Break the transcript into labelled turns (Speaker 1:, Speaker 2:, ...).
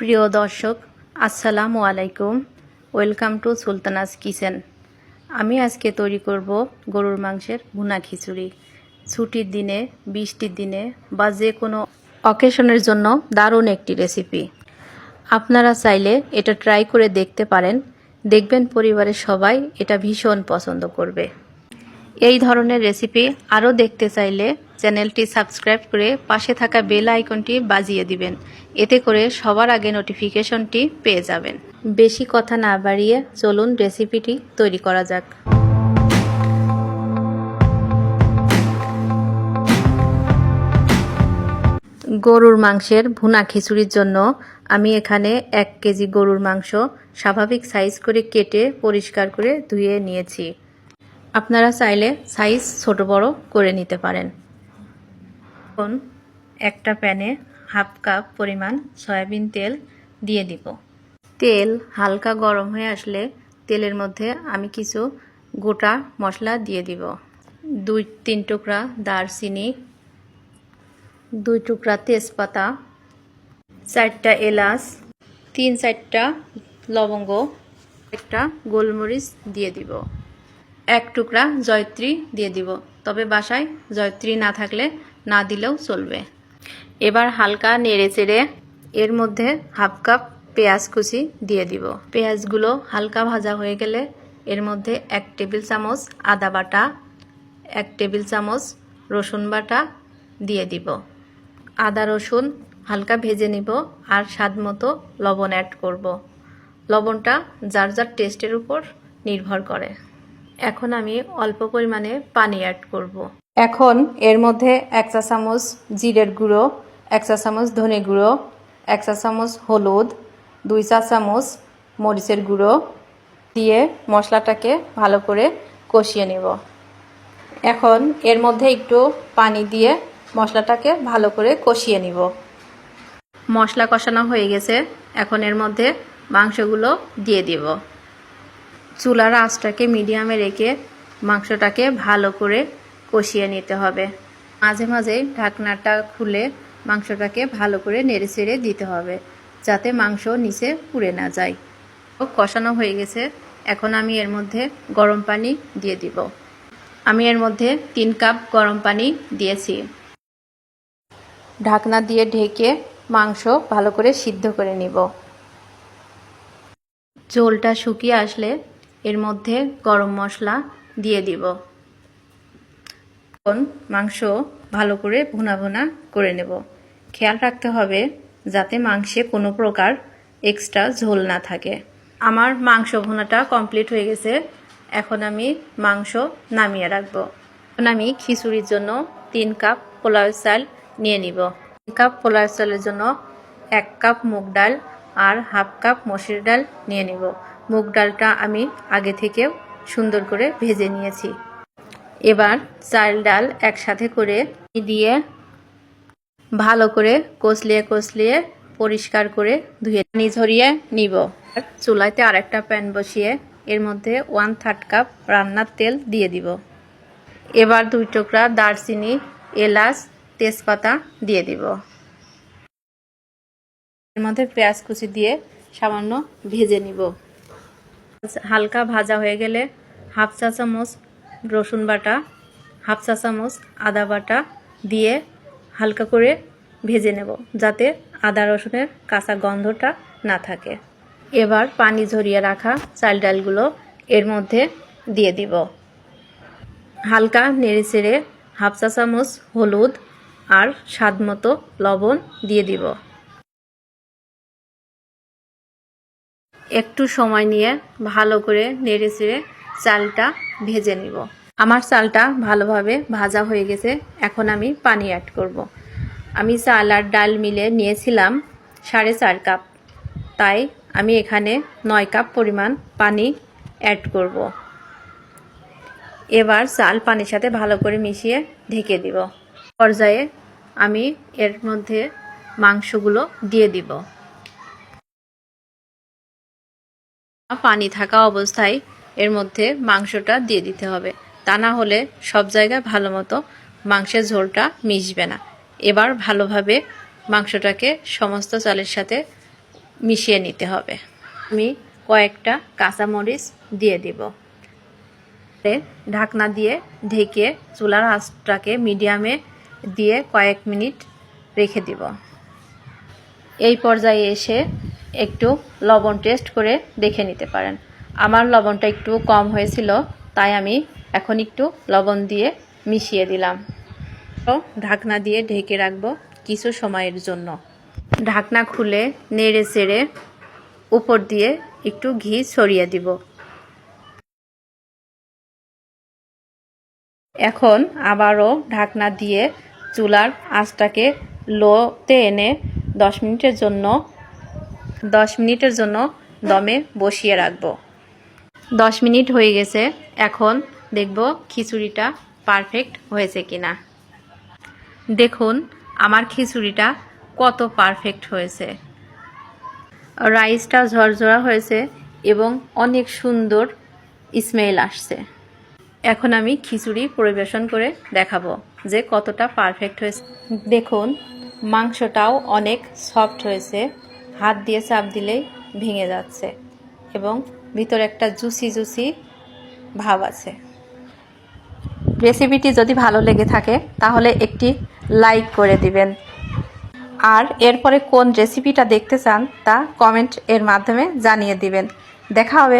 Speaker 1: প্রিয় দর্শক, আসসালামু আলাইকুম। ওয়েলকাম টু সুলতানাস কিচেন আমি আজকে তৈরি করব গরুর মাংসের ভুনা খিচুড়ি। ছুটির দিনে, বৃষ্টির দিনে বা যে কোনো অকেশনের জন্য দারুণ একটি রেসিপি আপনারা চাইলে এটা ট্রাই করে দেখতে পারেন। দেখবেন পরিবারের সবাই এটা ভীষণ পছন্দ করবে। এই ধরনের রেসিপি আরও দেখতে চাইলে চ্যানেলটি সাবস্ক্রাইব করে পাশে থাকা বেল আইকনটি বাজিয়ে দিবেন। এতে করে সবার আগে নোটিফিকেশনটি পেয়ে যাবেন। বেশি কথা না বাড়িয়ে চলুন রেসিপিটি তৈরি করা যাক। গরুর মাংসের ভুনা খিচুড়ির জন্য আমি এখানে এক কেজি গরুর মাংস স্বাভাবিক সাইজ করে কেটে পরিষ্কার করে ধুয়ে নিয়েছি। আপনারা চাইলে সাইজ ছোট বড় করে নিতে পারেন। এখন একটা প্যানে হাফ কাপ পরিমাণ সয়াবিন তেল দিয়ে দিব। তেল হালকা গরম হয়ে আসলে তেলের মধ্যে আমি কিছু গোটা মশলা দিয়ে দিব। দুই, তিন টুকরা দারচিনি, দুই টুকরা তেজপাতা, চারটা এলাচ, তিন, চারটা লবঙ্গ, একটা গোলমরিচ দিয়ে দিব। এক টুকরা জয়ত্রী দিয়ে দিব। তবে বাসায় জয়ত্রী না থাকলে না দিলেও চলবে। এবার হালকা নেড়ে চেড়ে এর মধ্যে হাফ কাপ পেঁয়াজ কুচি দিয়ে দিব। পেঁয়াজগুলো হালকা ভাজা হয়ে গেলে এর মধ্যে এক টেবিল চামচ আদা বাটা, এক টেবিল চামচ রসুন বাটা দিয়ে দিব। আদা, রসুন হালকা ভেজে নিব আর স্বাদ মতো লবণ অ্যাড করব। লবণটা যার যার টেস্টের উপর নির্ভর করে। এখন আমি অল্প পরিমাণে পানি অ্যাড করব। এখন এর মধ্যে এক চা চামচ জিরের গুঁড়ো, এক চা চামচ ধনে গুঁড়ো, এক চা চামচ হলুদ, দুই চা চামচ মরিচের গুঁড়ো দিয়ে মশলাটাকে ভালো করে কষিয়ে নেব। এখন এর মধ্যে একটু পানি দিয়ে মশলাটাকে ভালো করে কষিয়ে নিব। মশলা কষানো হয়ে গেছে। এখন এর মধ্যে মাংসগুলো দিয়ে দিব। চুলার আঁচটাকে মিডিয়ামে রেখে মাংসটাকে ভালো করে কষিয়ে নিতে হবে। মাঝে মাঝে ঢাকনাটা খুলে মাংসটাকে ভালো করে নেড়ে ছেড়ে দিতে হবে, যাতে মাংস নিচে পুড়ে না যায়। কষানো হয়ে গেছে। এখন আমি এর মধ্যে গরম পানি দিয়ে দিব। আমি এর মধ্যে তিন কাপ গরম পানি দিয়েছি। ঢাকনা দিয়ে ঢেকে মাংস ভালো করে সিদ্ধ করে নিব। ঝোলটা শুকিয়ে আসলে এর মধ্যে গরম মশলা দিয়ে দিব। এখন মাংস ভালো করে ভুনা ভুনা করে নেব। খেয়াল রাখতে হবে যাতে মাংসে কোনো প্রকার এক্সট্রা ঝোল না থাকে। আমার মাংস ভুনাটা কমপ্লিট হয়ে গেছে। এখন আমি মাংস নামিয়ে রাখব। এখন আমি খিচুড়ির জন্য তিন কাপ পোলাও চাল নিয়ে নিব। তিন কাপ পোলাও চালের জন্য এক কাপ মুগ ডাল আর হাফ কাপ মসুর ডাল নিয়ে নিব। মুগ ডালটা আমি আগে থেকেও সুন্দর করে ভেজে নিয়েছি। এবার চাল ডাল একসাথে করে দিয়ে ভালো করে কষলিয়ে কষলিয়ে পরিষ্কার করে ধুয়ে পানি ঝরিয়ে নিব। আর চুলাইতে আরেকটা প্যান বসিয়ে এর মধ্যে ওয়ান থার্ড কাপ রান্নার তেল দিয়ে দিব। এবার দুই টুকরা দারচিনি, এলাচ, তেজপাতা দিয়ে দিব। এর মধ্যে পেঁয়াজ কুচি দিয়ে সামান্য ভেজে নিব। হালকা ভাজা হয়ে গেলে হাফ চা চামচ রসুন বাটা, হাফ চা চামচ আদা বাটা দিয়ে হালকা করে ভেজে নেব যাতে আদা রসুনের কাঁচা গন্ধটা না থাকে। এবার পানি ঝরিয়ে রাখা চাল ডালগুলো এর মধ্যে দিয়ে দিব। হালকা নেড়ে চেড়ে হাফ চা চামচ হলুদ আর স্বাদ মতো লবণ দিয়ে দিব। একটু সময় নিয়ে ভালো করে নেড়ে চেড়ে চালটা ভেজে নিব। আমার চালটা ভালোভাবে ভাজা হয়ে গেছে। এখন আমি পানি অ্যাড করব। আমি চাল আর ডাল মিলে নিয়েছিলাম সাড়ে চার কাপ। তাই আমি এখানে নয় কাপ পরিমাণ পানি অ্যাড করব। এবার চাল পানির সাথে ভালো করে মিশিয়ে ঢেকে দিব। পর্যায়ে আমি এর মধ্যে মাংসগুলো দিয়ে দিব। পানি থাকা অবস্থায় এর মধ্যে মাংসটা দিয়ে দিতে হবে। তা না হলে সব জায়গায় ভালো মতো মাংসের ঝোলটা মিশবে না। এবার ভালোভাবে মাংসটাকে সমস্ত চালের সাথে মিশিয়ে নিতে হবে। আমি কয়েকটা কাঁচামরিচ দিয়ে দিব। ঢাকনা দিয়ে ঢেকে চুলার আঁচটাকে মিডিয়ামে দিয়ে কয়েক মিনিট রেখে দিব। এই পর্যায়ে এসে একটু লবণ টেস্ট করে দেখে নিতে পারেন। আমার লবণটা একটু কম হয়েছিল, তাই আমি এখন একটু লবণ দিয়ে মিশিয়ে দিলাম। তো ঢাকনা দিয়ে ঢেকে রাখব কিছু সময়ের জন্য। ঢাকনা খুলে নেড়ে চেড়ে উপর দিয়ে একটু ঘি ছড়িয়ে দিব। এখন আবারও ঢাকনা দিয়ে চুলার আঁচটাকে লোতে এনে দশ মিনিটের জন্য দশ মিনিটের জন্য দমে বসিয়ে রাখব। দশ মিনিট হয়ে গেছে, এখন দেখব খিচুড়িটা পারফেক্ট হয়েছে কিনা। দেখুন, আমার খিচুড়িটা কত পারফেক্ট হয়েছে। রাইসটা ঝরঝরা হয়েছে এবং অনেক সুন্দর স্মেল আসছে। এখন আমি খিচুড়ি পরিবেশন করে দেখাবো যে কতটা পারফেক্ট হয়েছে। দেখুন, মাংসটাও অনেক সফট হয়েছে। হাত দিয়ে চাপ দিলেই ভেঙে যাচ্ছে এবং ভিতরে একটা জুসি জুসি ভাব আছে। রেসিপিটি যদি ভালো লেগে থাকে, তাহলে একটি লাইক করে দিবেন। আর এরপরে কোন রেসিপিটা দেখতে চান, তা কমেন্ট এর মাধ্যমে জানিয়ে দিবেন। দেখা হবে